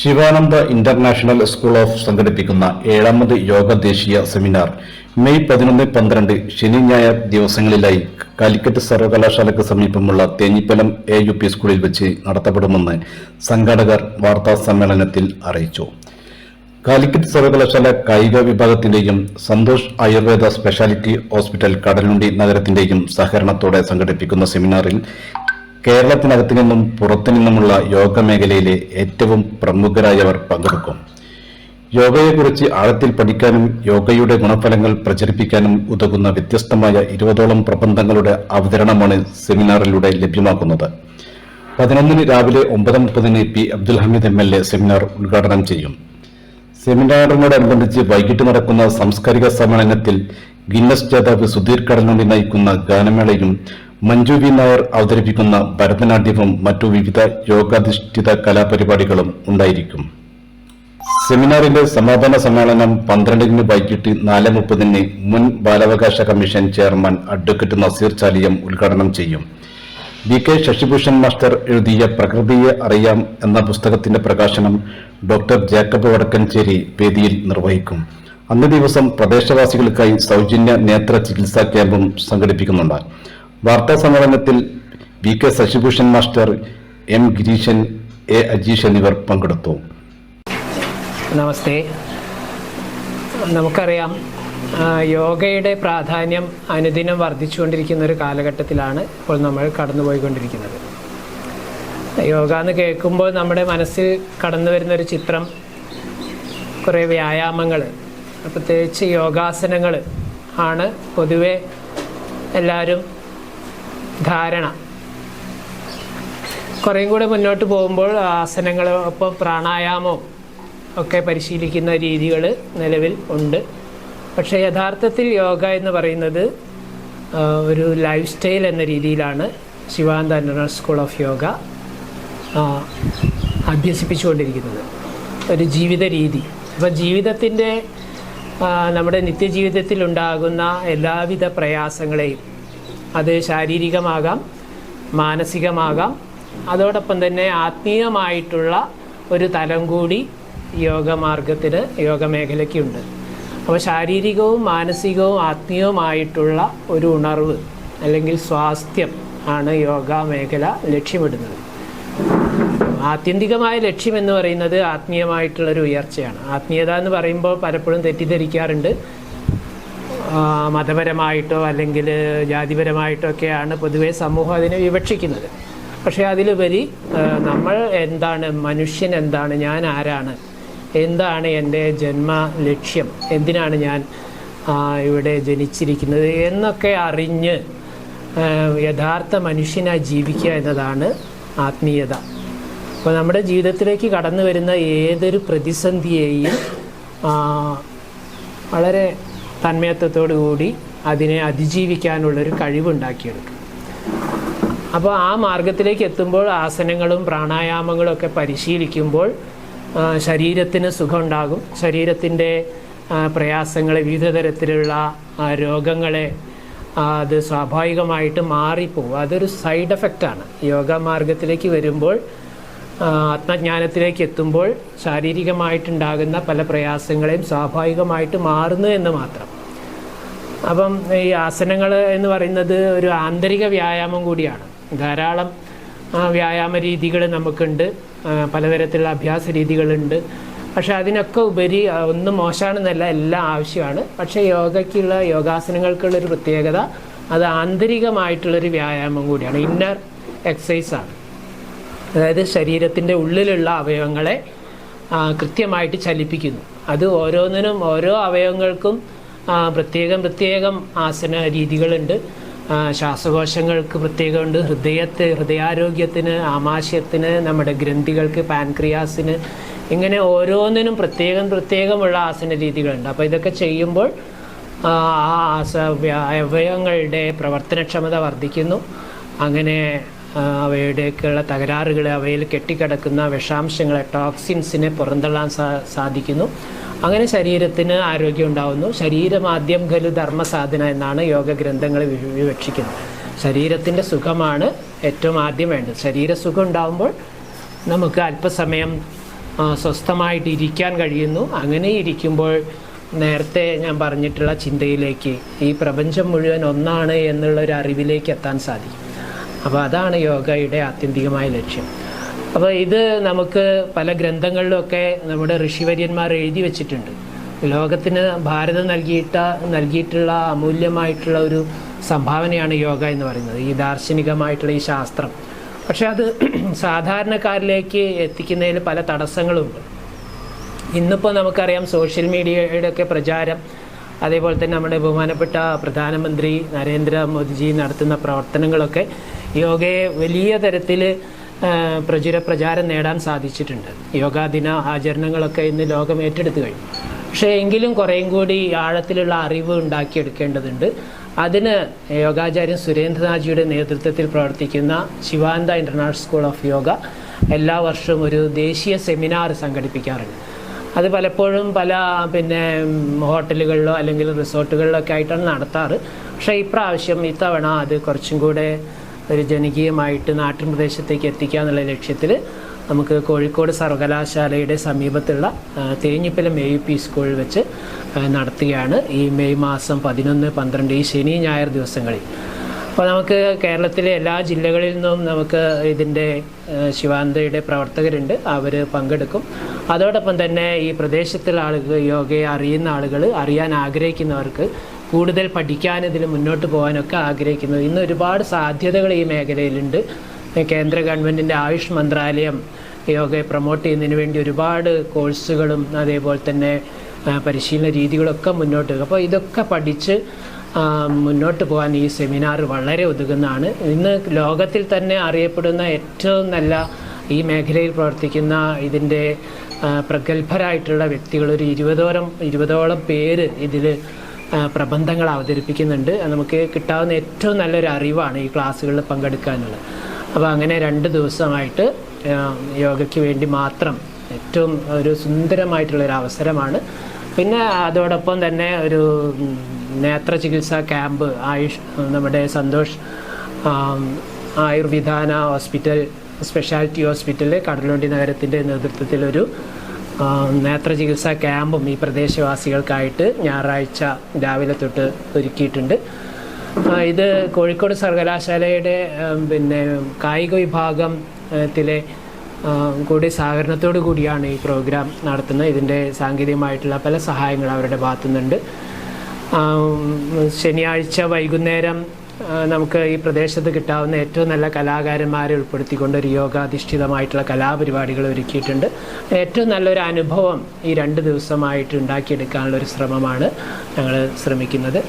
Sivananda international school of സംഘടിപ്പിക്കുന്ന ഏഴാമത് യോഗ ദേശീയ സെമിനാർ മെയ് പതിനൊന്ന് പന്ത്രണ്ട് ശനി ഞായർ ദിവസങ്ങളിലായി കാലിക്കറ്റ് സർവകലാശാലയ്ക്ക് സമീപമുള്ള തേഞ്ഞിപ്പലം എ യു പി സ്കൂളിൽ വെച്ച് നടത്തപ്പെടുമെന്ന് സംഘാടകർ വാർത്താ സമ്മേളനത്തിൽ അറിയിച്ചു. കാലിക്കറ്റ് സർവകലാശാല കായിക വിഭാഗത്തിന്റെയും സന്തോഷ് ആയുർവേദ സ്പെഷ്യാലിറ്റി ഹോസ്പിറ്റൽ കടലുണ്ടി നഗരത്തിന്റെയും സഹകരണത്തോടെ സംഘടിപ്പിക്കുന്ന സെമിനാറിൽ കേരളത്തിനകത്തു നിന്നും പുറത്തു നിന്നുമുള്ള യോഗ മേഖലയിലെ ഏറ്റവും പ്രമുഖരായവർ പങ്കെടുക്കും. യോഗയെക്കുറിച്ച് ആഴത്തിൽ പഠിക്കാനും യോഗയുടെ ഗുണഫലങ്ങൾ പ്രചരിപ്പിക്കാനും ഉതകുന്ന വ്യത്യസ്തമായ ഇരുപതോളം പ്രബന്ധങ്ങളുടെ അവതരണമാണ് സെമിനാറിലൂടെ ലഭ്യമാക്കുന്നത്. പതിനൊന്നിന് രാവിലെ ഒമ്പത് മുപ്പതിന് P. Abdul Hameed M. L. A seminar ഉദ്ഘാടനം ചെയ്യും. സെമിനാറിനോടനുബന്ധിച്ച് വൈകിട്ട് നടക്കുന്ന സാംസ്കാരിക സമ്മേളനത്തിൽ ഗിന്നസ് ജേതാവ് സുധീർ കടലുണ്ടി നയിക്കുന്ന ഗാനമേളയും മഞ്ജു വി. നായർ അവതരിപ്പിക്കുന്ന ഭരതനാട്യവും മറ്റു വിവിധ യോഗാധിഷ്ഠിത കലാപരിപാടികളും ഉണ്ടായിരിക്കും. സെമിനാറിന്റെ സമാപന സമ്മേളനം പന്ത്രണ്ടിന് വൈകിട്ട് നാല് മുപ്പതിന് മുൻ ബാലാവകാശ commission chairman advocate Naseer Chaliyam ഉദ്ഘാടനം ചെയ്യും. വി. കെ. ശശിഭൂഷൺ മാസ്റ്റർ എഴുതിയ പ്രകൃതിയെ അറിയാം എന്ന പുസ്തകത്തിന്റെ പ്രകാശനം ഡോക്ടർ ജേക്കബ് വടക്കഞ്ചേരി വേദിയിൽ നിർവഹിക്കും. അന്ന് ദിവസം പ്രദേശവാസികൾക്കായി സൗജന്യ നേത്ര ചികിത്സാ ക്യാമ്പും സംഘടിപ്പിക്കുന്നുണ്ട്. വാർത്താ സമ്മേളനത്തിൽ V K Sasibhushan master M Gireesan A Ajeesh എന്നിവർ പങ്കെടുത്തു. നമസ്തേ. നമുക്കറിയാം യോഗയുടെ പ്രാധാന്യം അനുദിനം വർദ്ധിച്ചുകൊണ്ടിരിക്കുന്ന ഒരു കാലഘട്ടത്തിലാണ് ഇപ്പോൾ നമ്മൾ കടന്നുപോയിക്കൊണ്ടിരിക്കുന്നത്. യോഗ എന്ന് കേൾക്കുമ്പോൾ നമ്മുടെ മനസ്സിൽ കടന്നു വരുന്ന ഒരു ചിത്രം കുറേ വ്യായാമങ്ങൾ പ്രത്യേകിച്ച് യോഗാസനങ്ങൾ ആണ് പൊതുവെ എല്ലാവരും ധാരണ. കുറേയും കൂടെ മുന്നോട്ട് പോകുമ്പോൾ ആസനങ്ങൾ ഒപ്പം പ്രാണായാമവും ഒക്കെ പരിശീലിക്കുന്ന രീതികൾ നിലവിൽ ഉണ്ട്. പക്ഷേ യഥാർത്ഥത്തിൽ യോഗ എന്ന് പറയുന്നത് ഒരു ലൈഫ് സ്റ്റൈൽ എന്ന രീതിയിലാണ് Sivananda international school of yoga അഭ്യസിപ്പിച്ചുകൊണ്ടിരിക്കുന്നത്. ഒരു ജീവിത രീതി. അപ്പോൾ ജീവിതത്തിന്റെ നമ്മുടെ നിത്യജീവിതത്തിൽ ഉണ്ടാകുന്ന എല്ലാവിധ പ്രയാസങ്ങളെയും അത് ശാരീരികമാകാം മാനസികമാകാം. അതോടൊപ്പം തന്നെ ആത്മീയമായിട്ടുള്ള ഒരു തലം കൂടി യോഗമാർഗത്തിൽ യോഗ മേഖലയ്ക്കുണ്ട് അപ്പോൾ ശാരീരികവും മാനസികവും ആത്മീയവുമായിട്ടുള്ള ഒരു ഉണർവ് അല്ലെങ്കിൽ സ്വാസ്ഥ്യം ആണ് യോഗ മേഖല ലക്ഷ്യമിടുന്നത്. ആത്യന്തികമായ ലക്ഷ്യം എന്ന് പറയുന്നത് ആത്മീയമായിട്ടുള്ളൊരു ഉയർച്ചയാണ്. ആത്മീയത എന്ന് പറയുമ്പോൾ പലപ്പോഴും തെറ്റിദ്ധരിക്കാറുണ്ട്. മതപരമായിട്ടോ അല്ലെങ്കിൽ ജാതിപരമായിട്ടോ ഒക്കെയാണ് പൊതുവെ സമൂഹം അതിനെ വിവക്ഷിക്കുന്നത്. പക്ഷേ അതിലുപരി നമ്മൾ എന്താണ് മനുഷ്യൻ എന്താണ് ഞാൻ ആരാണ് എന്താണ് എന്റെ ജന്മ ലക്ഷ്യം എന്തിനാണ് ഞാൻ ഇവിടെ ജനിച്ചിരിക്കുന്നത് എന്നൊക്കെ അറിഞ്ഞ് യഥാർത്ഥ മനുഷ്യനായി ജീവിക്കുക എന്നതാണ് ആത്മീയത. അപ്പോൾ നമ്മുടെ ജീവിതത്തിലേക്ക് കടന്നു വരുന്ന ഏതൊരു പ്രതിസന്ധിയെയും വളരെ തന്മയത്വത്തോടു കൂടി അതിനെ അതിജീവിക്കാനുള്ളൊരു കഴിവുണ്ടാക്കിയെടുക്കും അപ്പോൾ ആ മാർഗത്തിലേക്ക് എത്തുമ്പോൾ ആസനങ്ങളും പ്രാണായാമങ്ങളും ഒക്കെ പരിശീലിക്കുമ്പോൾ ശരീരത്തിന് സുഖമുണ്ടാകും. ശരീരത്തിന്റെ പ്രയാസങ്ങളെ വിവിധ തരത്തിലുള്ള രോഗങ്ങളെ അത് സ്വാഭാവികമായിട്ട് മാറിപ്പോകും. അതൊരു സൈഡ് എഫക്റ്റാണ് യോഗ മാർഗത്തിലേക്ക് വരുമ്പോൾ ആത്മജ്ഞാനത്തിലേക്ക് എത്തുമ്പോൾ ശാരീരികമായിട്ടുണ്ടാകുന്ന പല പ്രയാസങ്ങളെയും സ്വാഭാവികമായിട്ട് മാറുന്നു എന്ന് മാത്രം. അപ്പം ഈ ആസനങ്ങൾ എന്ന് പറയുന്നത് ഒരു ആന്തരിക വ്യായാമം കൂടിയാണ്. ധാരാളം വ്യായാമ രീതികൾ നമുക്കുണ്ട്. പലതരത്തിലുള്ള അഭ്യാസ രീതികളുണ്ട്. പക്ഷേ അതിനൊക്കെ ഉപരി ഒന്ന് മോശമാണെന്നല്ല എല്ലാം ആവശ്യമാണ്. പക്ഷേ യോഗയ്ക്കുള്ള യോഗാസനങ്ങൾക്കുള്ള ഒരു പ്രത്യേകത അത് ആന്തരികമായിട്ടുള്ളൊരു വ്യായാമം കൂടിയാണ്. ഇന്നർ എക്സസൈസാണ് അതായത് ശരീരത്തിന്റെ ഉള്ളിലുള്ള അവയവങ്ങളെ കൃത്യമായിട്ട് ചലിപ്പിക്കുന്നു. അത് ഓരോന്നിനും ഓരോ അവയവങ്ങൾക്കും പ്രത്യേകം പ്രത്യേകം ആസന രീതികളുണ്ട്. ശ്വാസകോശങ്ങൾക്ക് പ്രത്യേകമുണ്ട്. ഹൃദയത്തെ ഹൃദയാരോഗ്യത്തിന് ആമാശയത്തിന് നമ്മുടെ ഗ്രന്ഥികൾക്ക് പാൻക്രിയാസിന് ഇങ്ങനെ ഓരോന്നിനും പ്രത്യേകം പ്രത്യേകമുള്ള ആസന രീതികളുണ്ട്. അപ്പോൾ ഇതൊക്കെ ചെയ്യുമ്പോൾ ആ ആസ അവയവങ്ങളുടെ പ്രവർത്തനക്ഷമത വർദ്ധിക്കുന്നു. അങ്ങനെ അവയുടെയൊക്കെയുള്ള തകരാറുകൾ അവയിൽ കെട്ടിക്കിടക്കുന്ന വിഷാംശങ്ങളെ ടോക്സിൻസിനെ പുറന്തള്ളാൻ സാധിക്കുന്നു. അങ്ങനെ ശരീരത്തിന് ആരോഗ്യം ഉണ്ടാവുന്നു. ശരീരമാദ്യം ഖലു ധർമ്മസാധന എന്നാണ് യോഗ ഗ്രന്ഥങ്ങൾ വിവക്ഷിക്കുന്നത്. ശരീരത്തിന്റെ സുഖമാണ് ഏറ്റവും ആദ്യം വേണ്ടത്. ശരീരസുഖം ഉണ്ടാകുമ്പോൾ നമുക്ക് അല്പസമയം സ്വസ്ഥമായിട്ട് ഇരിക്കാൻ കഴിയുന്നു. അങ്ങനെ ഇരിക്കുമ്പോൾ നേരത്തെ ഞാൻ പറഞ്ഞിട്ടുള്ള ചിന്തയിലേക്ക് ഈ പ്രപഞ്ചം മുഴുവൻ ഒന്നാണ് എന്നുള്ള ഒരു അറിവിലേക്ക് എത്താൻ സാധിക്കും. അപ്പോൾ അതാണ് യോഗയുടെ ആത്യന്തികമായ ലക്ഷ്യം. അപ്പോൾ ഇത് നമുക്ക് പല ഗ്രന്ഥങ്ങളിലൊക്കെ നമ്മുടെ ഋഷിവര്യന്മാർ എഴുതി വെച്ചിട്ടുണ്ട്. ലോകത്തിന് ഭാരതം നൽകിയിട്ട നൽകിയിട്ടുള്ള അമൂല്യമായിട്ടുള്ള ഒരു സംഭാവനയാണ് യോഗ എന്ന് പറയുന്നത്. ഈ ദാർശനികമായിട്ടുള്ള ഈ ശാസ്ത്രം. പക്ഷെ അത് സാധാരണക്കാരിലേക്ക് എത്തിക്കുന്നതിൽ പല തടസ്സങ്ങളുമുണ്ട് ഇന്നിപ്പോൾ നമുക്കറിയാം സോഷ്യൽ മീഡിയയുടെ ഒക്കെ പ്രചാരം അതേപോലെ തന്നെ നമ്മുടെ ബഹുമാനപ്പെട്ട പ്രധാനമന്ത്രി നരേന്ദ്രമോദിജി നടത്തുന്ന പ്രവർത്തനങ്ങളൊക്കെ യോഗയെ വലിയ തരത്തിൽ പ്രചുര പ്രചാരം നേടാൻ സാധിച്ചിട്ടുണ്ട്. യോഗാ ദിന ആചരണങ്ങളൊക്കെ ഇന്ന് ലോകം ഏറ്റെടുത്തു കഴിഞ്ഞു. പക്ഷേ എങ്കിലും കുറേയും കൂടി ആഴത്തിലുള്ള അറിവ് ഉണ്ടാക്കിയെടുക്കേണ്ടതുണ്ട്. അതിന് യോഗാചാര്യൻ സുരേന്ദ്രനാഥ്ജിയുടെ നേതൃത്വത്തിൽ പ്രവർത്തിക്കുന്ന Sivananda international school of yoga എല്ലാ വർഷവും ഒരു ദേശീയ സെമിനാർ സംഘടിപ്പിക്കാറുണ്ട്. അത് പലപ്പോഴും പല പിന്നെ ഹോട്ടലുകളിലോ അല്ലെങ്കിൽ റിസോർട്ടുകളിലോ ഒക്കെ ആയിട്ടാണ് നടത്താറ്. പക്ഷേ ഇപ്രാവശ്യം ഇത്തവണ അത് കുറച്ചും കൂടെ ഒരു ജനകീയമായിട്ട് നാട്ടിൻ പ്രദേശത്തേക്ക് എത്തിക്കുക എന്നുള്ള ലക്ഷ്യത്തിൽ നമുക്ക് കോഴിക്കോട് സർവകലാശാലയുടെ സമീപത്തുള്ള തേഞ്ഞിപ്പല യു പി സ്കൂളിൽ വെച്ച് നടത്തുകയാണ് ഈ മെയ് മാസം പതിനൊന്ന് പന്ത്രണ്ട് ഈ ശനി ഞായർ ദിവസങ്ങളിൽ. അപ്പോൾ നമുക്ക് കേരളത്തിലെ എല്ലാ ജില്ലകളിൽ നിന്നും നമുക്ക് ഇതിന്റെ ശിവാനന്ദയുടെ പ്രവർത്തകരുണ്ട്. അവർ പങ്കെടുക്കും. അതോടൊപ്പം തന്നെ ഈ പ്രദേശത്തുള്ള ആളുകൾ യോഗയെ അറിയുന്ന ആളുകൾ അറിയാൻ ആഗ്രഹിക്കുന്നവർക്ക് കൂടുതൽ പഠിക്കാൻ ഇതിൽ മുന്നോട്ട് പോകാനൊക്കെ ആഗ്രഹിക്കുന്നത് ഇന്ന് ഒരുപാട് സാധ്യതകൾ ഈ മേഖലയിലുണ്ട്. കേന്ദ്ര ഗവൺമെന്റിന്റെ ആയുഷ് മന്ത്രാലയം യോഗയെ പ്രൊമോട്ട് ചെയ്യുന്നതിന് വേണ്ടി ഒരുപാട് കോഴ്സുകളും അതേപോലെ തന്നെ പരിശീലന രീതികളൊക്കെ മുന്നോട്ട് അപ്പോൾ ഇതൊക്കെ പഠിച്ച് മുന്നോട്ട് പോകാൻ ഈ സെമിനാർ വളരെ ഒതുങ്ങുന്നതാണ്. ഇന്ന് ലോകത്തിൽ തന്നെ അറിയപ്പെടുന്ന ഏറ്റവും നല്ല ഈ മേഖലയിൽ പ്രവർത്തിക്കുന്ന ഇതിന്റെ പ്രഗത്ഭരായിട്ടുള്ള വ്യക്തികൾ ഒരു ഇരുപതോളം ഇരുപതോളം പേര് ഇതിൽ പ്രബന്ധങ്ങൾ അവതരിപ്പിക്കുന്നുണ്ട്. നമുക്ക് കിട്ടാവുന്ന ഏറ്റവും നല്ലൊരു അറിവാണ് ഈ ക്ലാസ്സുകളിൽ പങ്കെടുക്കാനുള്ളത്. അപ്പോൾ അങ്ങനെ രണ്ട് ദിവസമായിട്ട് യോഗയ്ക്ക് വേണ്ടി മാത്രം ഏറ്റവും ഒരു സുന്ദരമായിട്ടുള്ളൊരു അവസരമാണ്. പിന്നെ അതോടൊപ്പം തന്നെ ഒരു നേത്ര ചികിത്സാ ക്യാമ്പ് ആയുഷ് നമ്മുടെ സന്തോഷ് ആയുർവിധാന ഹോസ്പിറ്റൽ സ്പെഷ്യാലിറ്റി ഹോസ്പിറ്റൽ കടലുണ്ടി നഗരത്തിന്റെ നേതൃത്വത്തിലൊരു നേത്ര ചികിത്സാ ക്യാമ്പും ഈ പ്രദേശവാസികൾക്കായിട്ട് ഞായറാഴ്ച രാവിലെ തൊട്ട് ഒരുക്കിയിട്ടുണ്ട്. ഇത് കോഴിക്കോട് സർവകലാശാലയുടെ പിന്നെ കായിക വിഭാഗം ത്തിലെ കൂടി സഹകരണത്തോടു കൂടിയാണ് ഈ പ്രോഗ്രാം നടത്തുന്നത്. ഇതിന്റെ സാങ്കേതികമായിട്ടുള്ള പല സഹായങ്ങൾ അവരുടെ ഭാഗത്തുനിന്നുണ്ട്. ശനിയാഴ്ച വൈകുന്നേരം നമുക്ക് ഈ പ്രദേശത്ത് കിട്ടാവുന്ന ഏറ്റവും നല്ല കലാകാരന്മാരെ ഉൾപ്പെടുത്തിക്കൊണ്ട് ഒരു യോഗാധിഷ്ഠിതമായിട്ടുള്ള കലാപരിപാടികൾ ഒരുക്കിയിട്ടുണ്ട്. ഏറ്റവും നല്ലൊരു അനുഭവം ഈ രണ്ട് ദിവസമായിട്ട് ഉണ്ടാക്കിയെടുക്കാനുള്ള ഒരു ശ്രമമാണ് ഞങ്ങൾ ശ്രമിക്കുന്നത്.